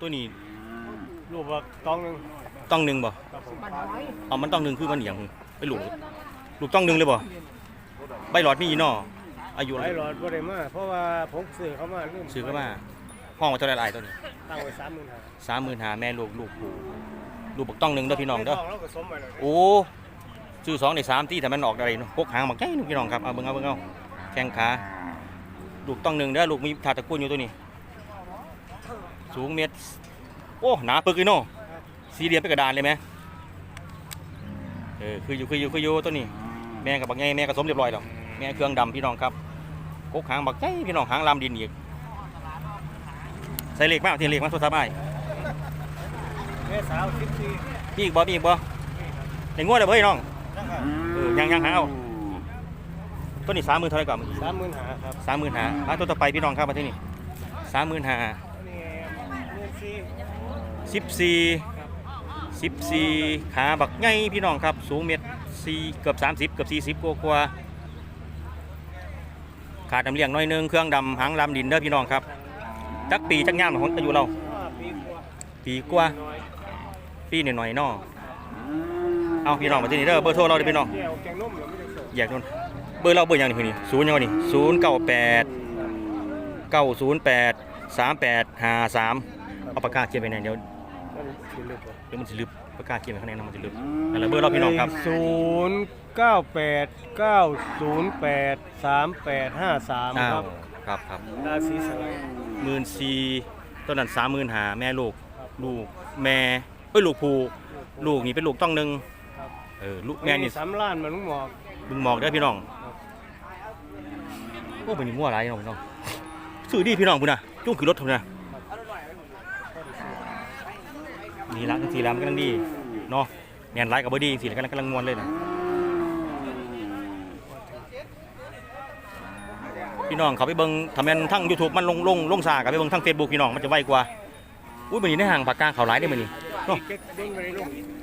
ตัวนี้รูปว่าต้องหนึงต้องหนึ่งบ่ครับผมเอามันต้องหนึ่งคือมันเหนียงไปลูกลูกต้องหนึ่งเลยบ่ใบหลอดมีอีนออายุหลายหลอดบ่ได้มาเพราะว่าผมซื้อเข้ามาลืมซื้อเข้ามาห้องว่าเท่าไหรหลายตัวนี้ตั้งไว้35,000สามหมื่นหาแม่ลูกลูกผูลูกบักต้องหนึ่งเด้อพี่น้องเด้อเราก็สมไว้แล้วโอ้ซื้อสองในสามที่แต่มันออกอะไรเนาะพกหางบักใหญ่นู่นพี่น้องครับเอาเบิ่งเอาเบิ่งเอาแข้งขาลูกต้องหนึ่งเด้อลูกมีถาตะกุนอยู่ตัวนี้ สูงเมตร โอ้ หนาปึกเลยเนาะสี่เหลี่ยมเป็นกระดานเลยไหมเออ คืออยู่คืออยู่คืออยู่ตัวนี้ แม่กับบักใหญ่แม่ก็สมเรียบร้อยแล้ว แม่เครื่องดำพี่น้องครับกกหางบักใหญ่พี่น้องหางลำดินอีก ใส่เหล็กมากที่เหล็กมากโทรศัพท์ไอ้แม่สาว14มีอีกบ่มีอีกบ่ในงวดเลยเฮ้ยน้องนะครับเออยังยังหาเอาตัวนี้สามหมื่นเท่าไหรก่อน35,000ครับสามหมื่นหาอะตัวต่อไปพี่น้องครับมาที่นี่สามหมื่นหาอันนี้14 สิบสี่สิบสี่ขาบักใหญ่พี่น้องครับ สูงเมตรสี่เกือบสามสิบเกือบสี่สิบกว่าๆขาดน้ำเลี้ยงน้อยนึงเครื่องดำหางลำดินเด้อพี่น้องครับจักปีจักย่ามของอายุเรา ปีกว่าปีกว่าน้อยหน่อยนาะเอาพี่น้องมาที่นี่เด้อเบอร์โทรเราเด้อพี่น้องแก้วแกงนมเราไม่ได้ส่งแยกนู่นเบอร์เราเบอร์ยังนี่พี่นี่ศูนย์ยังนี่ศูนย์เก้าแปดเก้าศูนย์แปดสามแปดห้าสาม เอาปากกาเขียนไปไหนเดี๋ยวมันสิลึกบ่เดี๋ยวมันจะลึกปากกาเขียนไปข้างในนะมันจะลึกนั่นแหละเบอร์เราพี่น้องครับ098 908 3853อ้าควรับครับครับราศีสไลด์หมื่นสี่ต้นนั้นสามหมื่นหาแม่ลูกลูกแม่เอ้ยลูกผูลูกนี่เป็นลูกต้องหนึ่งครับเออลูกแม่นี่สำล้านมันลุงหมอก บึงหมอกเด้อพี่น้องโอ้เป็นนี่มั่วไรเนาะพี่น้อง ซื้อดีพี่น้องพุ่นน่ะจุ้งคือรถเท่านั้นนะ นี่ละทั้งสี่ละมันกำลังดีเนาะแมนไลท์กับบอดี้สี่กำลังกำลังมวนเลยนะพี่น้องเขาไปเบิงทำแมนทั้ง YouTube มันลงลงลงซากับไปเบิงทั้ง Facebook พี่น้องมันจะไวกว่าอุ้ยมันนี่ในห่างปากกลางเขาหลายได้มันนี่เนลุง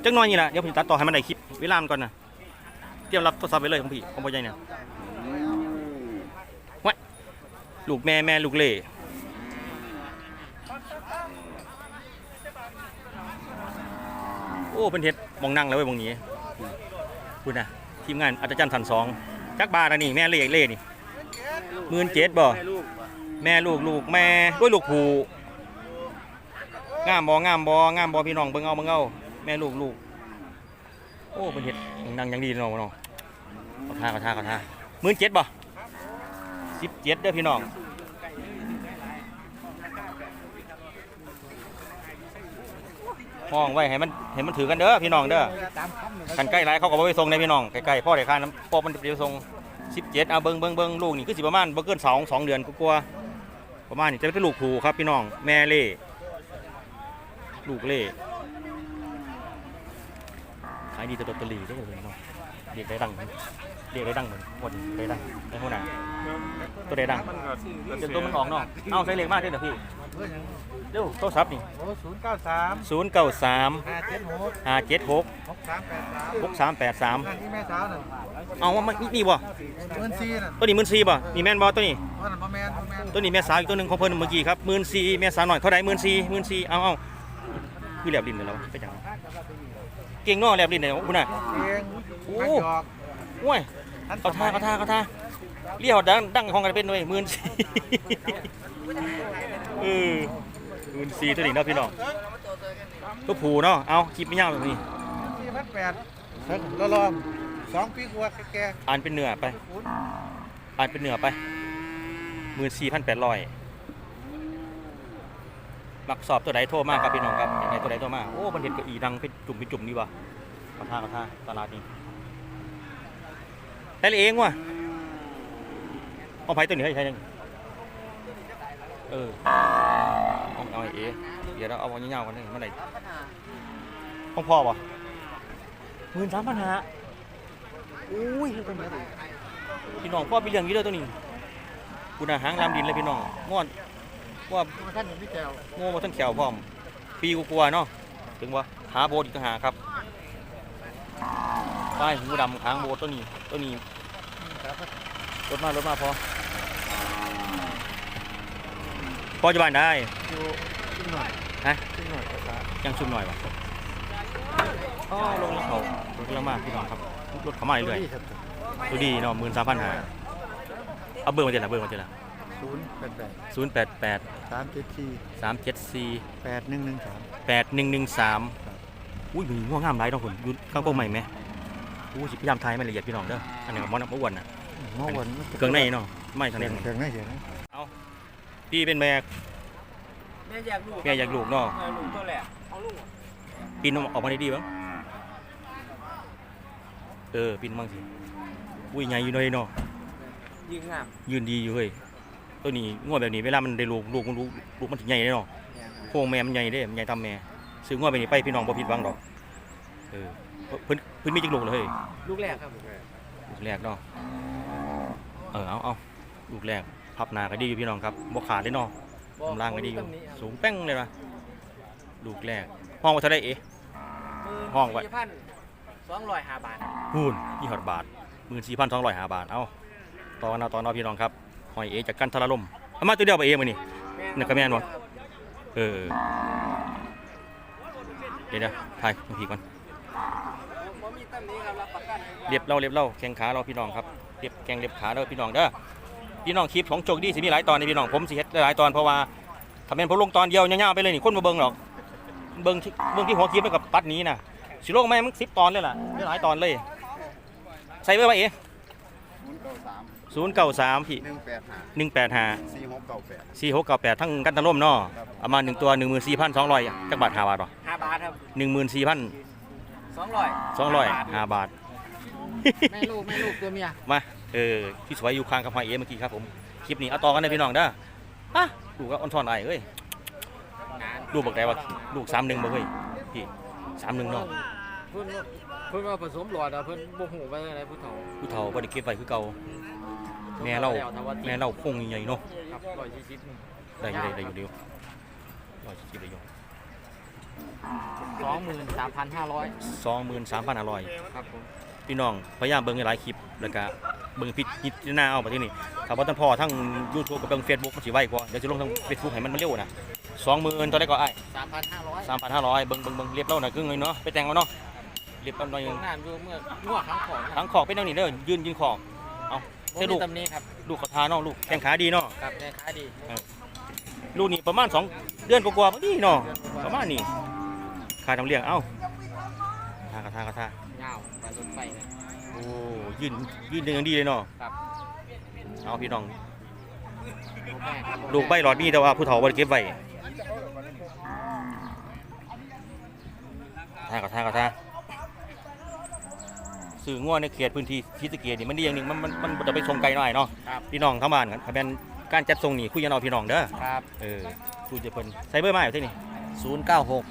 จังน้อยนี่แหละเดี๋ยวผมตัดต่อให้มันได้คลิปเวลามันก่อนนะเตรียมรับโทรศัพท์ไว้เลยของพี่ของพ่อใหญ่เนี่ยไว้ลูกแม่แม่ลูกเล่ โอ้เป็นเฮ็ดมองนั่งแล้วเว้ยมองนี้คุณนะทีมงานอาจารย์สันสองจักบาทอันนี่แม่เล่เล่นี่หมื่นเจ็ดบ่แม่ลูกลูกแม่ด้วยลูกผูงามบ่งามบ่งามบ่พี่น้องเบิ่งเอาเบิ่งเอาแม่ลูกลูกโอ้เป็นเห็ดนังยังดีเนาะน้องขอท่าขอท่าขอท่าหมื่นเจ็ดบ่สิบเจ็ดเด้อพี่น้อง ห้องไว้ให้มันให้มันถือกันเด้อพี่น้องเด้อกันใกล้ไรเขาก็บ่ไปส่งในพี่น้องใกล้ๆพ่อได้ค่าน้ำพ่อมันเดี๋ยวส่งสิบเจ็ดเอาเบิ่งเบิ่งเบิ่งลูกนี่คือสิประมาณบ่เกินสองสองเดือนกลัวาๆประมาณนี้จะเป็นลูกผูครับพี่น้องแม่เล่ลูกเล่ขายดีแต่ลอตเตอรี่ได้เลยเนาะเรียกได้ดังเรียกได้ดังเหมือนคนได้ดังได้หัวหน้าตัวได้ดังเดี๋ยวตัวมันออกเนาะเอาใส่เลขมากด้วยเดี๋ยวพี่เร็วโทรศัพท์นี่โอ้ศูนย์เก้าสามศูนย์เก้าสามห้าเจ็ดหกห้าเจ็ดหกหกสามแปดสามหกสามแปดสามนั่นที่แม่สาวน่ะเอาว่ามันนี่บ่เงินซีน่ะตัวนี้หมื่นสี่บ่นี่แม่นบ่ตัวนี้ว่านั่นพ่อแม่พ่อแม่ตัวนี้แม่สาวอีกตัวหนึ่งของเพิ่นเมื่อกี้ครับหมื่นสี่แม่สาวหน่อยเท่าไหร่หมื่นสี่หมื่นสี่เอาเอาคือแหลบลิ้นเลยแล้วไปจัง เก่งเนาะแหลบลิ้นเลยคุณน่ะเองโอ้นักหยอกโอ้ยเอาท่าเอาท่าเอาท่าเลี้ยวดังดังของกันเป็นด้วยหมื่นสี่เออหมื่นสี่ตัวนี้เนาะพี่น้องตัวผูเนาะเอาคลิปไม่ยาวแบบนี้สี่พันแปดรอรอสองปีกว่าแก่อ่านเป็นเนื้อไปๆคุณอ่านเป็นเนื้อไปหมื่นสี่พันแปดร้อยมักสอบตัวใดโทรมากครับพี่น้องครับยังไงตัวใดโทรมาโอ้มันเห็นกระอีดังเป็น จุ่มเป็นจุ่มนี่วะกระทากระทาตลาดนี้แต่ละเองว่ะเอาไผ่ตัวนี้ให้ใช่ยังเออเอาเอาไอ้เอเดี๋ยวเราเอาเอาเงาๆกันเลยเมื่อไหร่ของพ่อป่ะหมื่นสามพันหาอุ้ยเรื่องตัวนี้พี่น้องพ่อไปเรื่องนี้เลยตัวนี้คุณอาหางลำดินเลยพี่น้องงอนว่าท่านเห็นพี่แก้วโง่มาทั้งแขวพร้อมปีกูกลัวเนาะถึงว่า หาโบสถ์อีกต่างหากครับป้ายหูดำค้างโบสถ์ตัวนี้ตัวนี้รถมารถมาพอพอจะบ้านได้อยู่ขึ้นหน่อยฮะขึ้นหน่อยภาษายังชุ่มหน่อยวะอ๋อลงแล้วเขาลงแล้วมากพี่น้องครับรถเขามาเรื่อยนี่ครับๆตัวดีเนาะหมื่นสามพันห้าเอาเบอร์มาเจอละเบอร์มาเจอละศูนย์แปดแปดศูนย์แปดแปดสามเจ็ดสี่สามเจ็ดสี่แปดหนึ่งหนึ่งสามแปดหนึ่งหนึ่งสาม อุ้ยมีง่วงงามไรต้องคนอยุ่ข้างโป้งใหม่ไหมอู้สิพยายามทายไม่ละเอียดพี่น้องเด้ออันนี้กับมอน้ำอ้วนน่ะเมื่อวันเครื่องในเนาะไม่ทางนี้เครื่องในเห็นไหมพี่เป็นแม่แม่อยากลูกแม่อยากลูกเนาะเออลูกตัวแหละเอาลูกปีนออกมาได้ดีบ้างเออปีนบ้างสิอุ้ยใหญ่อยู่เลยเนาะยิงงามยืนดีอยู่เฮ้ยตัวนี้งวดแบบนี้เวลามันได้ลูกลูกมันลูกลูกมันถึงใหญ่เลยเนาะโค้งแม่มันใหญ่เด้มันใหญ่ตามแม่ ซื้องวดแบบนี้ไปพี่น้องบ่ผิดหวังดอกเออเพิ่นเพิ่นมีจักลูกเลยเฮ้ยลูกแรกครับลูกแรกเนาะเออเอาเอาลูกแรกพับหนาก็ดีอยู่พี่น้องครับบ่ขาดเลยเนาะกำลังก็ดีอยู่สูงแป้งเลยว่ะลูกแรก ห้องว่าเท่าไดเอ๊ะห้องไว้พันสองร้อยห้าบาทพูนที่หอดบาทหมื่นสี่พันสองร้อยห้าบาท เอาตอนเอาตอนเอาพี่น้องครับหอยเอจากกันทรลมเอามาตัวเดียวไปเองมานี่นี่ก็แม่นบ่เออเดี๋ยวเดี๋ยวถ่ายผีก่อนเรียบเล่าเรียบเล่าแข้งขาเราพี่น้องครับเรียบแกงเรียบขาเราพี่น้องเด้อพี่น้องคลิปของโจกดีสิมีหลายตอนในพี่น้องผมสิเฮ็ดหลายตอนเพราะว่าถ้าเป็นผมลงตอนเดียวยาๆไปเลยนี่คนมาเบิ่งหรอกเบิ่งที่เบิ่งที่หัวคลิปไปกับปัดนี้นะสิลงไหมมันสิบตอนเลยล่ะได้หลายตอนเลย ใส่เบอร์ไว้เอ๋ ศูนย์เก้าสามศูนย์เก้าสามพี่หนึ่งแปดห้าหนึ่งแปดห้าสี่หกเก้าแปดสี่หกเก้าแปดทั้งกันตะล่มเนาะครับเอามาหนึ่งตัวหนึ่งหมื่นสี่พันสองร้อยจักบาทห้าบาทหรอห้าบาทครับหนึ่งหมื่นสี่พันสองร้อยสองร้อยห้าบาทแม่ลูกแม่ลูกตัวเมียมาเออพี่สวยอยู่ข้างกับหอยเอ๋เมื่อกี้ครับผมคลิปนี้เอาต่อกันเลยพี่น้องเด้ออะดูก็อ่อนช้อนไอ้เอ้ยนานลูกบอกได้ว่าลูกสามหนึ่งบ่เฮ้ยพี่สามหนึ่งเนาะเพิ่นว่าเพิ่นว่าผสมหลอดอะเพิ่นบ่ฮู้ว่าอะไรผู้เฒ่า ผู้เฒ่าบ่ได้เก็บไว้คือเก่าแม่เราแม่เราพงใหญ่ๆเนาะครับร้อยยี่สิบหนึ่งได้อยู่ได้ได้อยู่เดียวร้อยสิบได้อยู่สองหมื่นสามพันห้าร้อยสองหมื่นสามพันห้าร้อยครับผมพี่น้องพยายามเบิ่งให้หลายคลิปแล้วก็เบิ่งพิจารณาเอาไปที่นี่ถ้าว่าท่านพ่อทั้ง YouTube กับเบิ่ง Facebook มันสิไวกว่าเดี๋ยวจะลงทาง Facebook ให้มันมันเร็วนะสองหมื่นตอนแรกก็ไอ้สามพันห้าร้อยสามพันห้าร้อยเบิ่งเบิ่งเบิ่งเรียบเล่าหน่อยครึ่งเลยเนาะไปแต่งเอาเนาะ เรียบเล่าหน่อยหตนึรงงนั้นอยู่เมื่องวดทั้งของทั้งขอบเป็นแนวนี้เด้อยืนยืนขอบเอาบ่ใช่ลูมีกตำหนี้ครับลูกเขาทาเนาะลูกแข้งขาดีเนาะครับแม่ค้าดีลูกนี่ประมาณสองเดือนกว่าๆพอดีเนาะประมาณนี้ค่าทำเลี้ยงเอ้าทากระทากระทาเงาไปรถไฟเลยโอ้ยืนยืนเดินอย่างดีเลยเนาะครับ เอาพี่น้อง ลูกแม่ครับลูกใบหลอดมีแต่ว่าผู้เฒ่าบ่ได้เก็บไว้ทากระทากระทา สื่อง่วในเขตพื้นที่ที่ตะเกียนี่มันดีอย่างหนึงมันมันมันบ่จะไปส่งไกลหน่อยเนาะครับ พี่น้องทั้งบ้านกันถ้าเป็นการจัดส่งนี่คุยกันเอาพี่น้องเด้อครับ เออคุยจะเพิ่นใส่เบอร์มาอยู่ที่นี่ศูนย์เก้าหก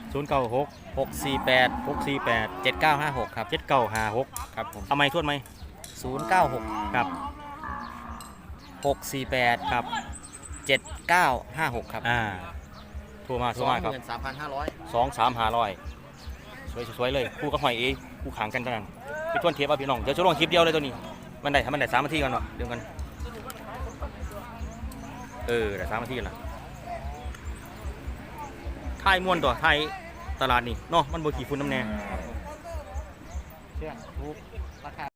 096หกสี่แปด648เจ็ดเก้าห้าหกครับ7956ครับผมเอาไม้ทวนไหมศูนย์เก้าหกครับหกสี่แปดครับ เจ็ดเก้าห้าหกครับอ่าโทรมาโทสรองมาครับหมื่นสามพันห้าร้อยสองสามหาร้อยสวยสวยเลยคู่กับหอยเอ คู่ขังกันเท่านั้นไปทวนเทปเอาพี่น้อง เดี๋ยวจะลงคลิปเดียวเลยตัวนี้ มันได้ทำมันได้สามนาทีกันเนาะเดี๋ยวกัน เออได้สามนาทีกันละไทยม้วนตัวไทยตลาดนี่เนาะมันบวขี่ฟุ้นน้ำแน่